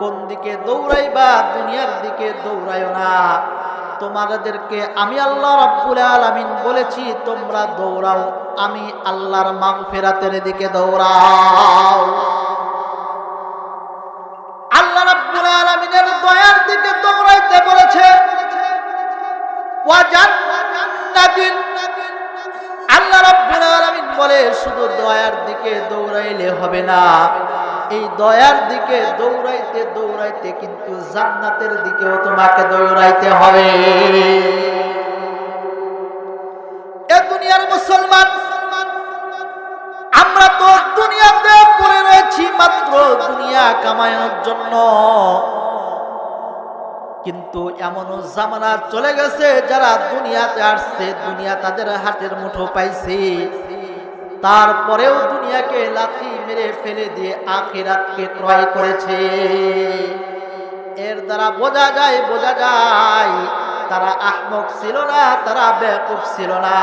কোন দিকে দৌড়াইবা, দুনিয়ার দিকে দৌড়াইও না। তোমাদেরকে আমি আল্লাহ রাব্বুল আলামিন বলেছি, তোমরা দৌড়াও, আমি আল্লাহর মাগফিরাতের দিকে দৌড়াও। আল্লাহ রাব্বুল আলামিনের দয়ার দিকে দৌড়াইতে বলেছে, ওয়া জান্নাতিন। আল্লাহ রাব্বুল আলামিন বলে, শুধু দয়ার দিকে দৌড়াইলে হবে না। এই দয়ার দিকে দৌড়াইতে দৌড়াইতে কিন্তু জান্নাতের দিকেও তোমাকে দৌড়াইতে হবে। এ দুনিয়ার মুসলমান, আমরা তো দুনিয়াতে পড়ে রয়েছি মাত্র দুনিয়া জন্য। কিন্তু জামানা চলে গেছে যারা দুনিয়াতে আসছে, দুনিয়া তাদের হাতের মুঠো পাইছে। তারপরেও দুনিয়াকে লাথি মেরে ফেলে দিয়ে আখিরাতকে ক্রয় করেছে। এর দ্বারা বোঝা যায় বোঝা যায়, তারা আহমক ছিল না, তারা বেকুব ছিল না।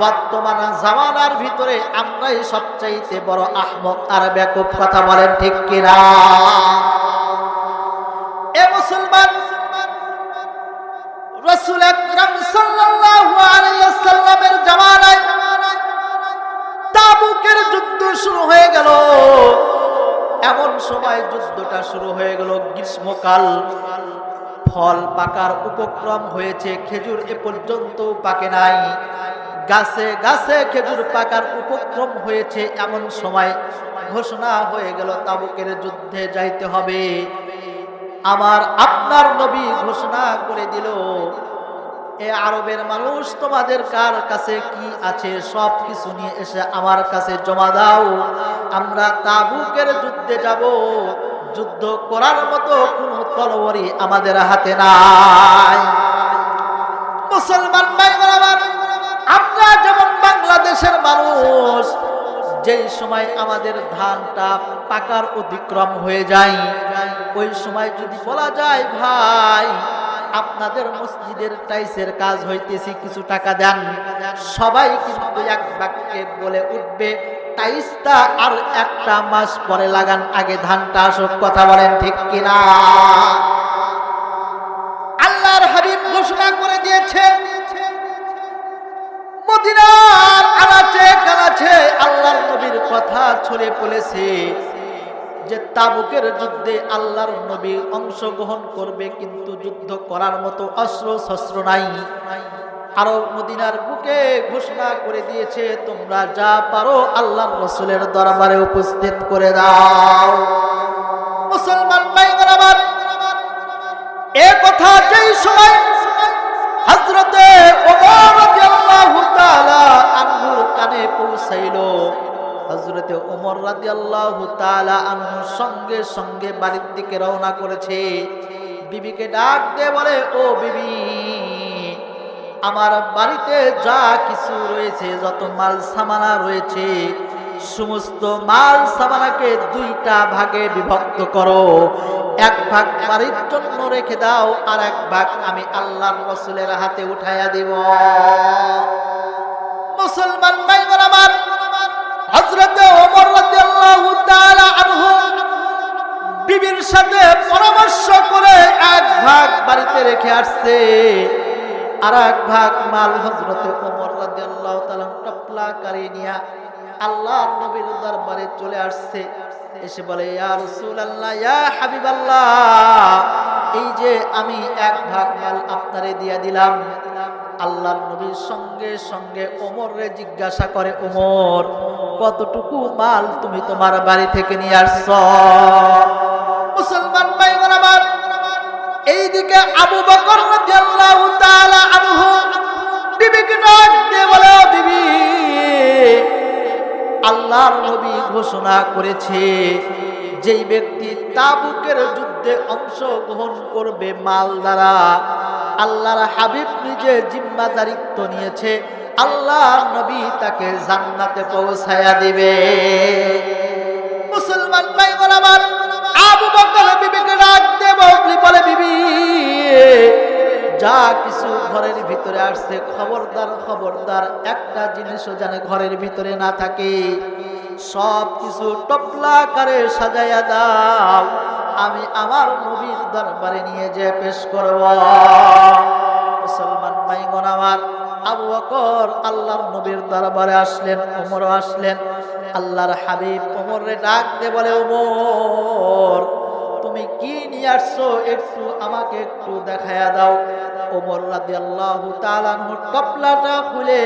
বর্তমান জামানার ভিতরে আমরাই সবচাইতে বড় আহমক আর বেকুব কথা বলেন ঠিক কিনা? এ মুসলমান, রসুল আকরাম সাল্লাল্লাহু আলাইহি ওয়াসাল্লামের জামানায় তাবুকের যুদ্ধ শুরু হয়ে গেল। এমন সময় যুদ্ধটা শুরু হয়ে গেল গ্রীষ্মকাল। ফল পাকার উপক্রম হয়েছে, খেজুর এ পর্যন্ত পাকে নাই। গাছে গাছে খেজুর পাকার উপক্রম হয়েছে, এমন সময় ঘোষণা হয়ে গেল, তাবুকের যুদ্ধে যাইতে হবে। আমার আপনার নবী ঘোষণা করে দিল এ আরবের মানুষ, তোমাদের কার কাছে কি আছে? সব কিছু নিয়ে এসে আমার কাছে জমা দাও। আমরা তাবুকের যুদ্ধে যাব। যুদ্ধ করার মতো কোনো তলোয়ারি আমাদের হাতে নাই। মুসলমান ভাই আমরা যেমন বাংলাদেশের মানুষ, যেই সময় আমাদের ধানটা পাকার অতিক্রম হয়ে যায়, ওই সময় যদি বলা যায়, ভাই আপনাদের মসজিদের টাইসের কাজ হইতেছি, কিছু টাকা দেন। সবাই কিন্তু এক বাক্যে বলে উঠবে, টাইসটা আর একটা মাস পরে লাগান, আগে ধানটা আসুক। কথা বলেন ঠিক কিনা? আল্লাহর হাবিব ঘোষণা করে দিয়েছে, মদিনার আনাচে কানাচে আল্লাহর নবীর কথা ছড়ে পড়েছে। যে তাবুকের যুদ্ধে আল্লাহর নবী অংশগ্রহণ করবে, কিন্তু যুদ্ধ করার মতো অস্ত্র শস্ত্র নাই। আরও মদিনার বুকে ঘোষণা করে দিয়েছে, তোমরা যা পারো আল্লাহর রসুলের দরবারে উপস্থিত করে দাও। মুসলমান এ কথা যেই সময় হজরতে ওমর হজরতে ওমর তাআলা আনহুর সঙ্গে সঙ্গে বাড়ির দিকে রওনা করেছে। বিবিকে ডাক দিয়ে বলে, ও বিবি, আমার বাড়িতে যা কিছু রয়েছে, যত মাল সামানা রয়েছে, সমস্ত মাল সামানাকে দুইটা ভাগে বিভক্ত করো। এক ভাগ বাড়ির জন্য রেখে দাও, আর এক ভাগ আমি আল্লাহর রসুলের হাতে উঠাইয়া দিব। মুসলমান ভাই আমার হজরতে ওমর রাদিয়াল্লাহু তাআলা আনহু বিবির সাথে পরামর্শ করে এক ভাগ বাড়িতে রেখে আসছে ভাগ মাল হজরতে ওমর রাদিয়াল্লাহু তাআলা টপলা নিয়া নবীর দরবারে চলে আসছে। এসে বলে, ইয়া রাসূলুল্লাহ, ইয়া হাবিবাল্লাহ, এই যে আমি এক ভাগ মাল আপনারে দিয়া দিলাম আল্লাহর নবীর সঙ্গে সঙ্গে ওমরে জিজ্ঞাসা করে, ওমর, কতটুকু মাল তুমি তোমার বাড়ি থেকে নিয়ে আসছ? মুসলমান ভাই আমার, এইদিকে আবু বকর রাদিয়াল্লাহু তাআলা আনহু বলে, "ও বিবি, আল্লাহর নবী ঘোষণা করেছে, যেই ব্যক্তি তাবুকের যুদ্ধে অংশগ্রহণ করবে মাল দ্বারা আল্লাহর হাবিব নিজে জিম্মাদারিত্ব নিয়েছে। আল্লাহ নবী তাকে জান্নাতে পৌঁছায়া দিবে। মুসলমান ভাই আমার, আবু বকর বিবিকে ডাক দেব বলে, বিবি, যা কিছু ঘরের ভিতরে আসছে, খবরদার খবরদার, একটা জিনিসও যেন ঘরের ভিতরে না থাকে। সব কিছু টপলা করে সাজাইয়া দাও। আমি আমার নবীর দরবারে নিয়ে যে পেশ করব। মুসলমান ভাইগণ আমার, আবু বকর আল্লাহর নবীর দরবারে আসলেন, ওমরও আসলেন। আল্লাহর হাবিব ওমরে ডাক দে বলে, ওমর, তুমি কি নিয়ে আসছো? একটু আমাকে একটু দেখায়া দাও। ওমর রাদিয়াল্লাহু তাআলা টপলাটা খুলে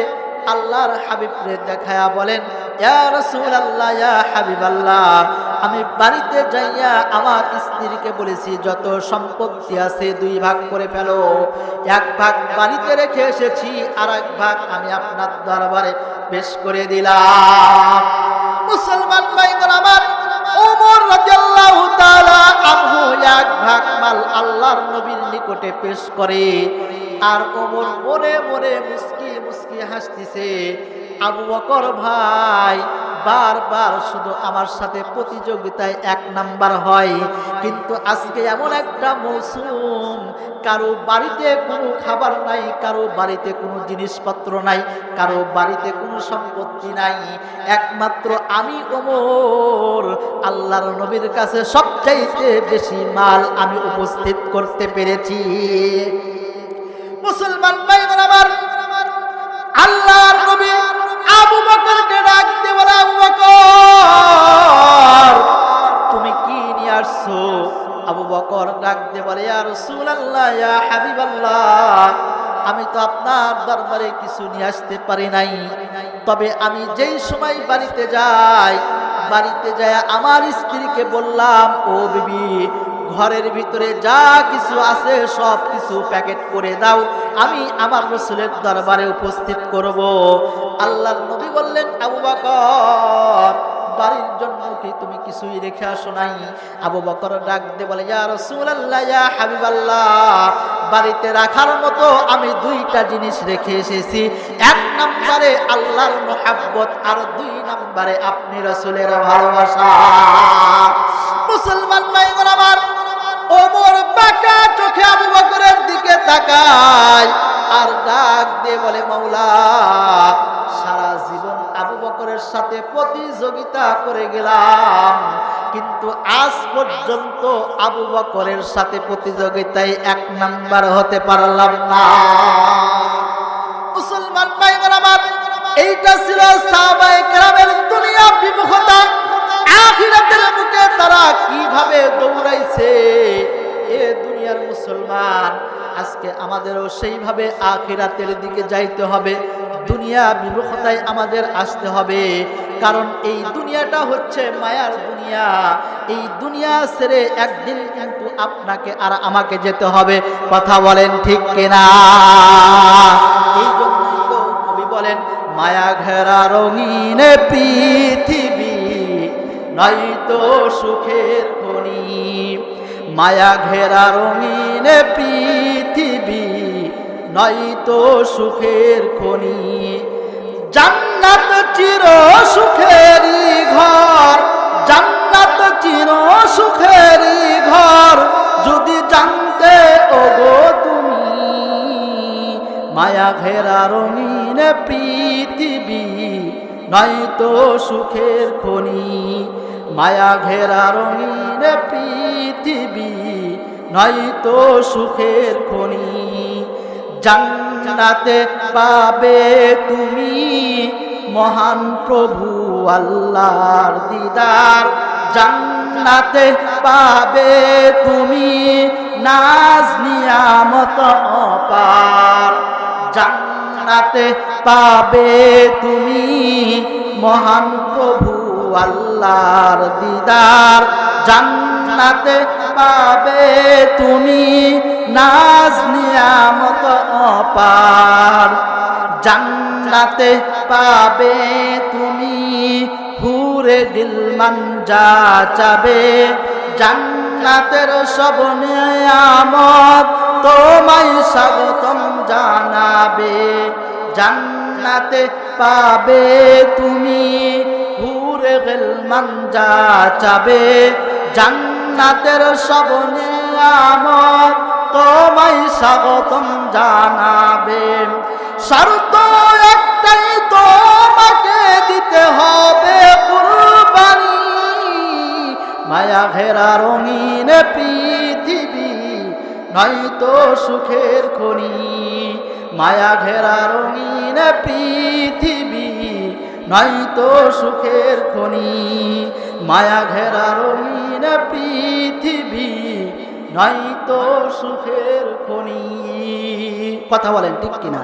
আল্লাহর হাবিবরে দেখায়া বলেন আমি বাড়িতে যাইয়া আমার স্ত্রীকে বলেছি, যত সম্পত্তি আছে দুই ভাগ করে ফেলো। এক ভাগ বাড়িতে রেখে এসেছি আর এক ভাগ আমি আপনার দরবারে পেশ করে দিলাম। মুসলমান ভাইগণ আমার এক ভাগ মাল আল্লাহর নবীর নিকটে পেশ করে। আর ওমর মনে মনে মুস্কি মুস্কি হাসতেছে। আবু বকর, ভাই, বারবার শুধু আমার সাথে প্রতিযোগিতায় এক নাম্বার হয়। কিন্তু আজকে এমন একটা মৌসুম, কারও বাড়িতে কোনো খাবার নাই, কারও বাড়িতে কোনো জিনিসপত্র নাই, কারও বাড়িতে কোনো সম্পত্তি নাই। একমাত্র আমি ওমর, আল্লাহর নবীর কাছে সবচাইতে বেশি মাল আমি উপস্থিত করতে পেরেছি। দিয়ে বলে ইয়া ইয়া হাবিবাল্লাহ, আমি তো আপনার দরবারে কিছু নিয়ে আসতে পারি নাই। তবে আমি যেই সময় বাড়িতে যাই, বাড়িতে যায় আমার স্ত্রীকে বললাম, ও বিবি, ঘরের ভিতরে যা কিছু আছে, সব কিছু প্যাকেট করে দাও, আমি আমার রসুলের দরবারে উপস্থিত করব। আল্লাহর নবী বললেন, আবু বকর বাড়ির জন্য কি তুমি কিছুই রেখে আসো নাই? আবু বকর ডাক দে বলে, ইয়া রাসূলুল্লাহ, ইয়া হাবিবাল্লাহ, বাড়িতে রাখার মতো আমি দুইটা জিনিস রেখে এসেছি। এক নম্বরে আল্লাহর মোহাব্বত আর দুই নম্বরে আপনি রসুলের ভালোবাসা। মুসলমান ভাইগণ আমার ওমর বাঁকা চোখে আবু বকরের দিকে তাকায় আর ডাক দিয়ে বলে, মাওলা, সারা জীবন আবু বকরের সাথে প্রতিযোগিতা করে গেলাম। কিন্তু আজ পর্যন্ত আবু বকরের সাথে প্রতিযোগিতায় এক নাম্বার হতে পারলাম না। মুসলমান ভাইগণ আমার, এইটা ছিল সাহাবায়ে দুনিয়া বিমুখতা। মুখে তারা কীভাবে দৌড়াইছে? এ দুনিয়ার মুসলমান, আজকে আমাদেরও সেইভাবে আখিরাতের দিকে যাইতে হবে। দুনিয়া বিমুখতায় আমাদের আসতে হবে। কারণ এই দুনিয়াটা হচ্ছে মায়ার দুনিয়া। এই দুনিয়া ছেড়ে একদিন কিন্তু আপনাকে আর আমাকে যেতে হবে। কথা বলেন ঠিক কিনা? এই জন্যই তো কবি বলেন, মায়া ঘেরা রঙিন পৃথিবী, নয়তো সুখের খনি। মায়া ঘেরা রঙিন পৃথিবী নয়তো সুখের খনি। জান্নাত চির সুখেরই ঘর, জান্নাত চির সুখেরই ঘর। যদি জানতে, ওগো তুমি, মায়া ঘেরা রঙিন পৃথিবী, নয়তো সুখের খনি। মায়া ঘেরা রঙিন পৃথিবী, নয়তো সুখের খনি। জান্নাতে পাবে তুমি মহান প্রভু আল্লাহর দিদার। জান্নাতে পাবে তুমি নাজ নিয়ামত অপার। জান্নাতে পাবে তুমি মহান প্রভু আল্লাহর দিদার জান্নাতে পাবে তুমি নাজ নিয়ামত অপার। জান্নাতে পাবে তুমি হুরে দিলমান যা চাবে। জান্নাতের সব নিয়ামত তোমায় স্বাগতম জানাবে। জান্নাতে পাবে তুমি হুরে গেলমান যা চাবে, জান্নাতের সব নিয়ামত তোমায় স্বাগতম জানাবে। শর্ত একটাই, তোমাকে দিতে হবে কুরবানি। মায়া ঘেরা রঙিন পৃথিবী, নয়তো সুখের খনি। মায়া ঘেরা রঙিন পৃথিবী নয়তো সুখের খনি মায়া ঘেরা রঙিন পৃথিবী নয়তো সুখের খনি। কথা বলেন ঠিক কিনা?